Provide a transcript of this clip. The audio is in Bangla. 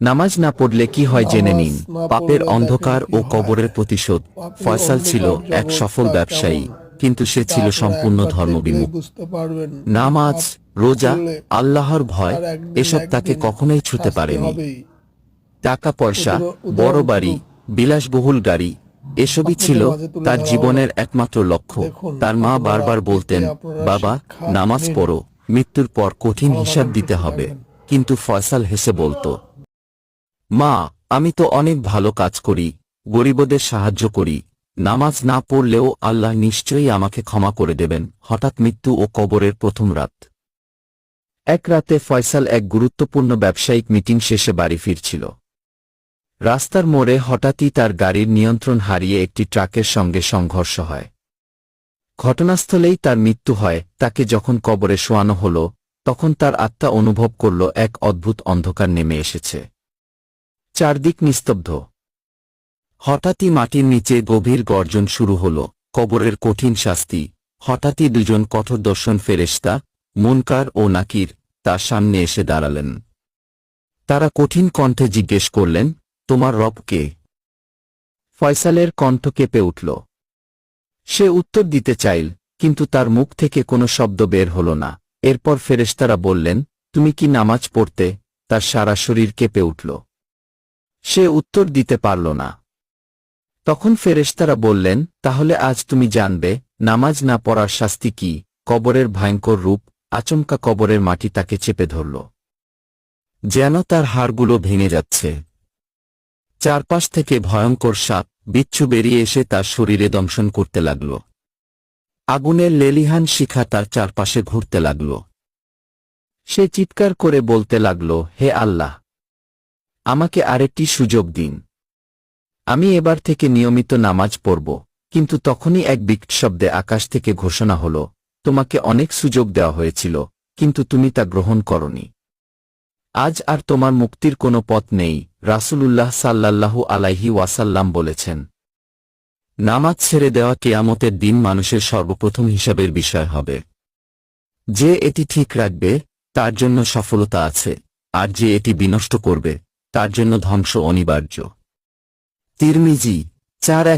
নামাজ না পড়লে কি হয় জেনে নিন। পাপের অন্ধকার ও কবরের প্রতিশোধ। ফয়সাল ছিল এক সফল ব্যবসায়ী কিন্তু সে ছিল সম্পূর্ণ ধর্মবিমুখ। নামাজ রোজা আল্লাহর ভয় এসব তাকে কখনোই ছুতে পারেনি। টাকা পয়সা বড় বাড়ি বিলাসবহুল গাড়ি এসবই ছিল তার জীবনের একমাত্র লক্ষ্য। তার মা বারবার বলতেন বাবা নামাজ পড়ো। মৃত্যুর পর কঠিন হিসাব দিতে হবে। কিন্তু ফয়সাল হেসে বলতো মা, আমি তো অনেক ভালো কাজ করি, গরিবদের সাহায্য করি, নামাজ না পড়লেও আল্লাহ নিশ্চয়ই আমাকে ক্ষমা করে দেবেন, হঠাৎ মৃত্যু ও কবরের প্রথম রাত। এক রাতে ফয়সাল এক গুরুত্বপূর্ণ ব্যবসায়িক মিটিং শেষে বাড়ি ফিরছিল। রাস্তার মোড়ে হঠাৎই তার গাড়ির নিয়ন্ত্রণ হারিয়ে একটি ট্রাকের সঙ্গে সংঘর্ষ হয়। ঘটনাস্থলেই তার মৃত্যু হয়, তাকে যখন কবরে শোয়ানো হল, তখন তার আত্মা অনুভব করল এক অদ্ভুত অন্ধকার নেমে এসেছে। চারদিক নিস্তব্ধ। হঠাৎই মাটির নিচে গভীর গর্জন শুরু হল, কবরের কঠিন শাস্তি। হঠাৎই দুজন কঠোর দর্শন ফেরেশতা, মুনকার ও নাকির, তার সামনে এসে দাঁড়ালেন। তারা কঠিন কণ্ঠে জিজ্ঞেস করলেন, তোমার রব কে? ফয়সালের কণ্ঠ কেঁপে উঠল। সে উত্তর দিতে চাইল, কিন্তু তার মুখ থেকে কোনো শব্দ বের হল না। এরপর ফেরেশতারা বললেন, তুমি কি নামাজ পড়তে? তার সারা শরীর কেঁপে উঠল। সে উত্তর দিতে পারল না। তখন ফেরেশতারা বললেন, তাহলে আজ তুমি জানবে, নামাজ না পড়ার শাস্তি কি? কবরের ভয়ঙ্কর রূপ, আচমকা কবরের মাটি তাকে চেপে ধরল। যেন তার হাড়গুলো ভেঙে যাচ্ছে। চারপাশ থেকে ভয়ঙ্কর সাপ, বিচ্ছু বেরিয়ে এসে তার শরীরে দংশন করতে লাগল। আগুনের লেলিহান শিখা তার চারপাশে ঘুরতে লাগল। সে চিৎকার করে বলতে লাগল, হে আল্লাহ আমাকে আরেকটি সুযোগ দিন। আমি এবার থেকে নিয়মিত নামাজ পড়ব, কিন্তু তখনই এক বিকট শব্দে আকাশ থেকে ঘোষণা হল, তোমাকে অনেক সুযোগ দেওয়া হয়েছিল, কিন্তু তুমি তা গ্রহণ করনি। আজ আর তোমার মুক্তির কোনো পথ নেই, রাসূলুল্লাহ সাল্লাল্লাহু আলাইহি ওয়াসাল্লাম বলেছেন। নামাজ ছেড়ে দেওয়া কেয়ামতের দিন মানুষের সর্বপ্রথম হিসাবের বিষয় হবে। যে এটি ঠিক রাখবে, তার জন্য সফলতা আছে, আর যে এটি বিনষ্ট করবে তার জন্য ধ্বংস অনিবার্য। তিরমিজি চার এক